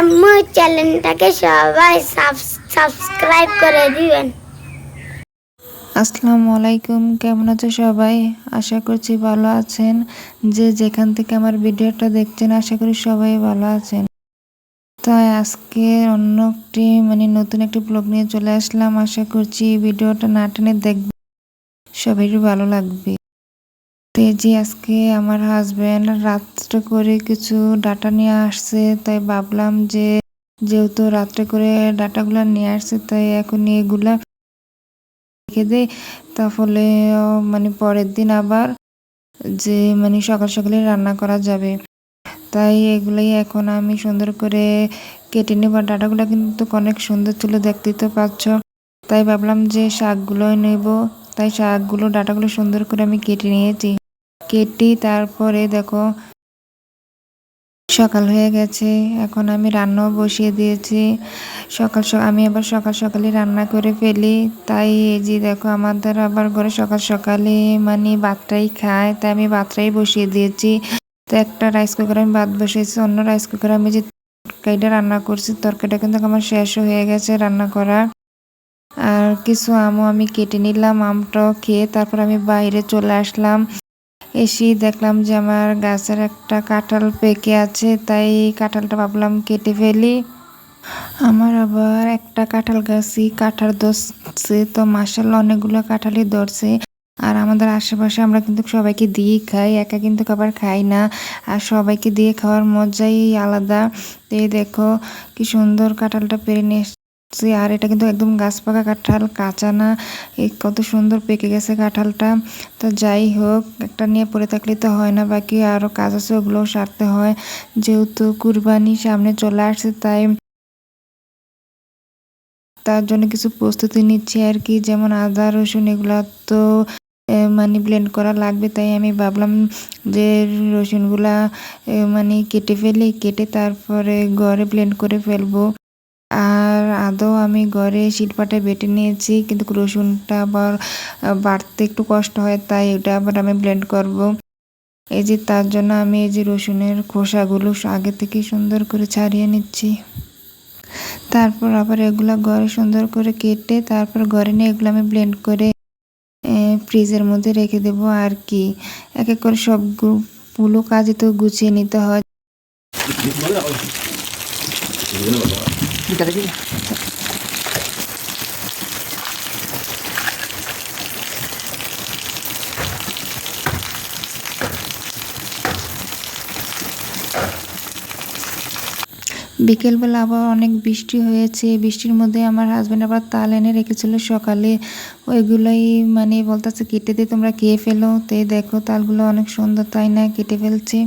আমার চ্যানেলটাকে সবাই সাবস্ক্রাইব করে দিবেন। আসসালামু আলাইকুম, কেমন আছো সবাই? আশা করছি ভালো আছেন। যে যেখান থেকে আমার ভিডিওটা দেখছেন, আশা করি সবাই ভালো আছেন। তাই আজকে অন্য একটি মানে নতুন একটি ব্লগ নিয়ে চলে আসলাম। আশা করছি ভিডিওটা না টেনে দেখবে সবারই ভালো লাগবে। তো এই যে আজকে আমার হাজব্যান্ড রাত্রে করে কিছু ডাটা নিয়ে আসছে, তাই ভাবলাম যে যেহেতু রাত্রে করে ডাটাগুলো নিয়ে আসছে, তাই এখন এগুলা রেখে দেই। তাহলে মানে পরের দিন আবার যে মানে সকাল সকালে রান্না করা যাবে। তাই এগুলোই এখন আমি সুন্দর করে কেটে নেব। ডাটাগুলো কিন্তু অনেক সুন্দর ছিল, দেখতেই তো পাচ্ছ। তাই ভাবলাম যে শাকগুলোই নেব। তাই শাকগুলো ডাটাগুলো সুন্দর করে আমি কেটে নিয়েছি। কেটে তারপরে দেখো, সকাল হয়ে গেছে, এখন আমি রান্নাও বসিয়ে দিয়েছি। সকাল আমি আবার সকাল সকালে রান্না করে ফেলি। তাই এই যে দেখো, আমাদের আবার ঘরে সকাল সকালে মানে ভাতটাই খায়, তাই আমি ভাতটাই বসিয়ে দিয়েছি। তো একটা রাইস কুকারে আমি ভাত বসিয়েছি, অন্য রাইস কুকারে আমি যে তরকারিটা রান্না করছি, তরকারিটা কিন্তু আমার শেষ হয়ে গেছে রান্না করা আর কিছু আমও আমি কেটে নিলাম, আমটাও খেয়ে তারপর আমি বাইরে চলে আসলাম। এসেই দেখলাম যে আমার গাছের একটা কাঁঠাল পেকে আছে, তাই কাঁঠালটা ভাবলাম কেটে ফেলি। আমার আবার একটা কাঁঠাল গাছই কাঁঠাল ধরছে, তো মাসাল্লাহ অনেকগুলো কাঁঠালই ধরছে। আর আমাদের আশেপাশে আমরা কিন্তু সবাইকে দিয়ে খাই, একা কিন্তু খাবার খাই না। আর সবাইকে দিয়ে খাওয়ার মজাই আলাদা। তো দেখো, কি সুন্দর কাঁঠালটা পেরে নিয়ে এসেছি আর এটা কিন্তু একদম গাছ পাকা কাঁঠাল, কাঁচা না। কত সুন্দর পেকে গেছে কাঁঠালটা। তো যাই হোক, একটা নিয়ে পড়ে থাকলে তো হয় না, বাকি আরও কাজ আছে, ওগুলোও সারতে হয়। যেহেতু কুরবানি সামনে চলে আসছে, তাই তার জন্য কিছু প্রস্তুতি নিচ্ছি আর কি। যেমন আদা, রসুন, এগুলো তো মানে ব্লেন্ড করা লাগবে। তাই আমি ভাবলাম যে রসুনগুলা মানে কেটে ফেলি, কেটে তারপরে ঘরে ব্লেন্ড করে ফেলব। আর আদৌ আমি ঘরে শিলপাটায় বেটে নিয়েছি, কিন্তু রসুনটা আবার বাড়তে একটু কষ্ট হয়, তাই এটা আবার আমি ব্লেন্ড করব। এই যে তার জন্য আমি এই যে রসুনের খোসাগুলো আগে থেকে সুন্দর করে ছাড়িয়ে নিচ্ছি। তারপর আবার এগুলো ঘরে সুন্দর করে কেটে তারপর ঘরে নিয়ে এগুলো আমি ব্লেন্ড করে ফ্রিজের মধ্যে রেখে দেবো আর কি। এক এক করে সবগুলো কাজে তো গুছিয়ে নিতে হয়। বিকেলবেলা আবার অনেক বৃষ্টি হয়েছে। বৃষ্টির মধ্যে আমার হাজব্যান্ড আবার তাল এনে রেখেছিল সকালে। ওইগুলোই মানে বলতেছে, কেটে দিয়ে তোমরা খেয়ে ফেলো। তো দেখো, তালগুলো অনেক সুন্দর, তাই না? কেটে ফেলছে।